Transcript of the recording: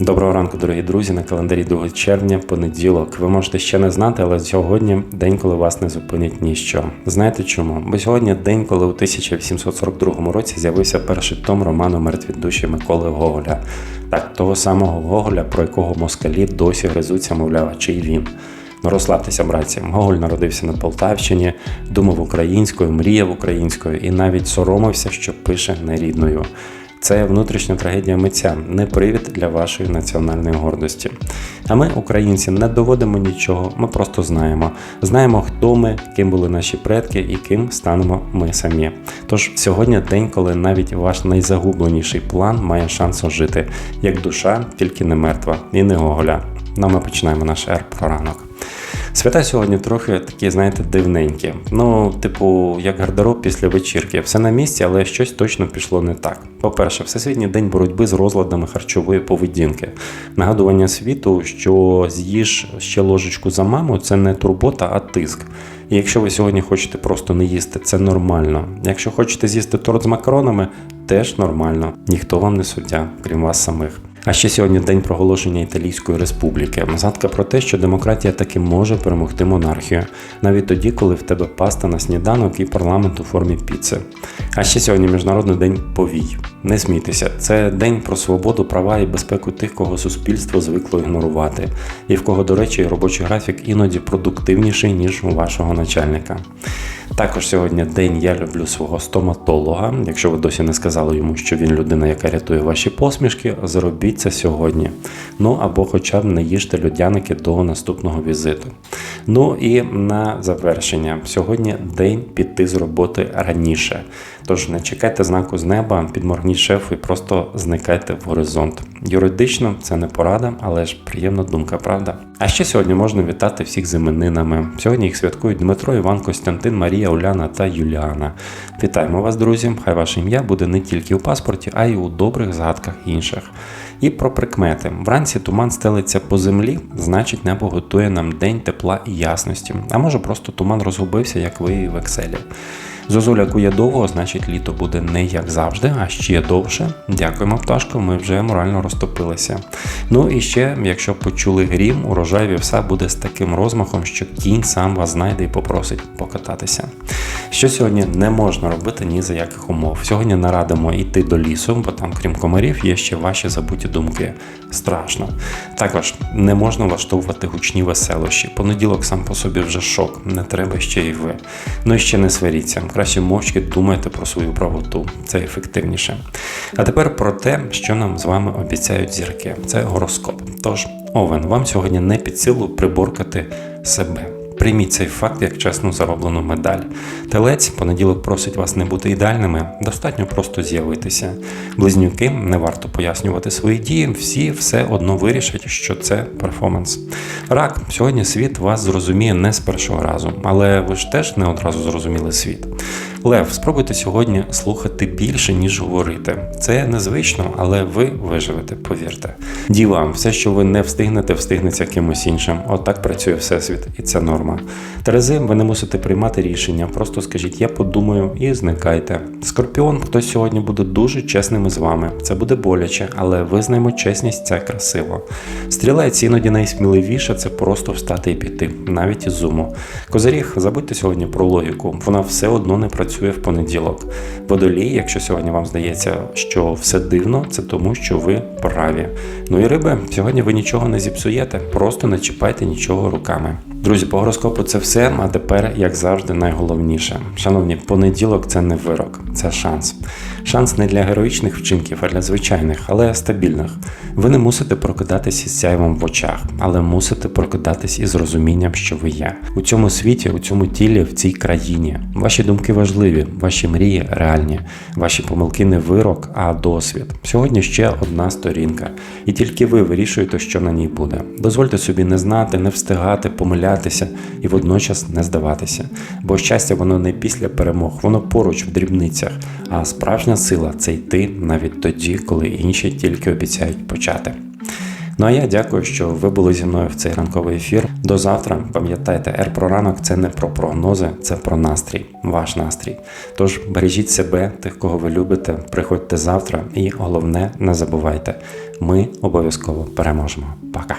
Доброго ранку, дорогі друзі. На календарі 2 червня, понеділок. Ви можете ще не знати, але сьогодні день, коли вас не зупинить ніщо. Знаєте чому? Бо сьогодні день, коли у 1842 році з'явився перший том роману Мертві душі Миколи Гоголя. Так, того самого Гоголя, про якого москалі досі гризуться, мовляв, чий він. Ну, розслабтеся, братці. Гоголь народився на Полтавщині, думав українською, мріяв українською і навіть соромився, що пише нерідною. Це внутрішня трагедія митця, не привід для вашої національної гордості. А ми, українці, не доводимо нічого, ми просто знаємо. Знаємо, хто ми, ким були наші предки і ким станемо ми самі. Тож сьогодні день, коли навіть ваш найзагубленіший план має шанс ожити, як душа, тільки не мертва і не Гоголя. Ну, ми починаємо наш ер про ранок. Свята сьогодні трохи такі, знаєте, дивненькі. Ну, типу, як гардероб після вечірки. Все на місці, але щось точно пішло не так. По-перше, Всесвітній день боротьби з розладами харчової поведінки. Нагадування світу, що з'їж ще ложечку за маму, це не турбота, а тиск. І якщо ви сьогодні хочете просто не їсти, це нормально. Якщо хочете з'їсти торт з макаронами, теж нормально. Ніхто вам не суддя, крім вас самих. А ще сьогодні день проголошення Італійської республіки. Згадка про те, що демократія таки може перемогти монархію, навіть тоді, коли в тебе паста на сніданок і парламент у формі піци. А ще сьогодні міжнародний день повій. Не смійтеся, це день про свободу, права і безпеку тих, кого суспільство звикло ігнорувати, і в кого, до речі, робочий графік іноді продуктивніший ніж у вашого начальника. Також сьогодні день я люблю свого стоматолога. Якщо ви досі не сказали йому, що він людина, яка рятує ваші посмішки, зробіть це сьогодні. Ну або хоча б не їжте людяники до наступного візиту. Ну і на завершення, сьогодні день піти з роботи раніше. Тож не чекайте знаку з неба, підморгніть шефу і просто зникайте в горизонт. Юридично це не порада, але ж приємна думка, правда? А ще сьогодні можна вітати всіх з іменинами. Сьогодні їх святкують Дмитро, Іван, Костянтин, Марія, Уляна та Юліана. Вітаємо вас, друзі! Хай ваше ім'я буде не тільки у паспорті, а й у добрих згадках інших. І про прикмети. Вранці туман стелиться по землі, значить небо готує нам день тепла і ясності. А може просто туман розгубився, як ви в Екселі. Зозуля кує довго, значить літо буде не як завжди, а ще довше. Дякуємо, пташко, ми вже морально розтопилися. Ну і ще, якщо почули грім, урожай вівса буде з таким розмахом, що кінь сам вас знайде і попросить покататися. Що сьогодні не можна робити ні за яких умов. Сьогодні не радимо йти до лісу, бо там, крім комарів, є ще ваші забуті думки. Страшно. Також не можна влаштовувати гучні веселощі. Понеділок сам по собі вже шок, не треба ще й ви. Ну і ще не сваріться. Краще мовчки думайте про свою правоту. Це ефективніше. А тепер про те, що нам з вами обіцяють зірки. Це гороскоп. Тож, Овен, вам сьогодні не під силу приборкати себе. Прийміть цей факт як чесно зароблену медаль. Телець понеділок просить вас не бути ідеальними, достатньо просто з'явитися. Близнюки не варто пояснювати свої дії, всі все одно вирішать, що це перформанс. Рак, сьогодні світ вас зрозуміє не з першого разу, але ви ж теж не одразу зрозуміли світ. Лев, спробуйте сьогодні слухати більше, ніж говорити. Це незвично, але ви виживете, повірте. Діва, все, що ви не встигнете, встигнеться кимось іншим. Отак працює всесвіт, і це норма. Терези, ви не мусите приймати рішення, просто скажіть, я подумаю і зникайте. Скорпіон, хтось сьогодні буде дуже чесним із вами. Це буде боляче, але визнаємо чесність, це красиво. Стрілець іноді найсміливіше це просто встати і піти, навіть із зуму. Козиріг, забудьте сьогодні про логіку, вона все одно не працює в понеділок. Водолій, якщо сьогодні вам здається, що все дивно, це тому, що ви праві. Ну і риби, сьогодні ви нічого не зіпсуєте, просто не чіпайте нічого руками. Друзі, по гороскопу це все. А тепер, як завжди, найголовніше. Шановні, понеділок це не вирок, це шанс. Шанс не для героїчних вчинків, а для звичайних, але стабільних. Ви не мусите прокидатись із сяйвом в очах, але мусите прокидатись із розумінням, що ви є. У цьому світі, у цьому тілі, в цій країні. Ваші думки важливі, ваші мрії реальні, ваші помилки не вирок, а досвід. Сьогодні ще одна сторінка, і тільки ви вирішуєте, що на ній буде. Дозвольте собі не знати, не встигати, помилятися і водночас не здаватися. Бо щастя, воно не після перемог, воно поруч в дрібницях, а справжня сила це йти навіть тоді, коли інші тільки обіцяють почати. Ну а я дякую, що ви були зі мною в цей ранковий ефір. До завтра. Пам'ятайте, Р про ранок це не про прогнози, це про настрій, ваш настрій. Тож бережіть себе, тих, кого ви любите. Приходьте завтра, і головне, не забувайте, ми обов'язково переможемо. Пока.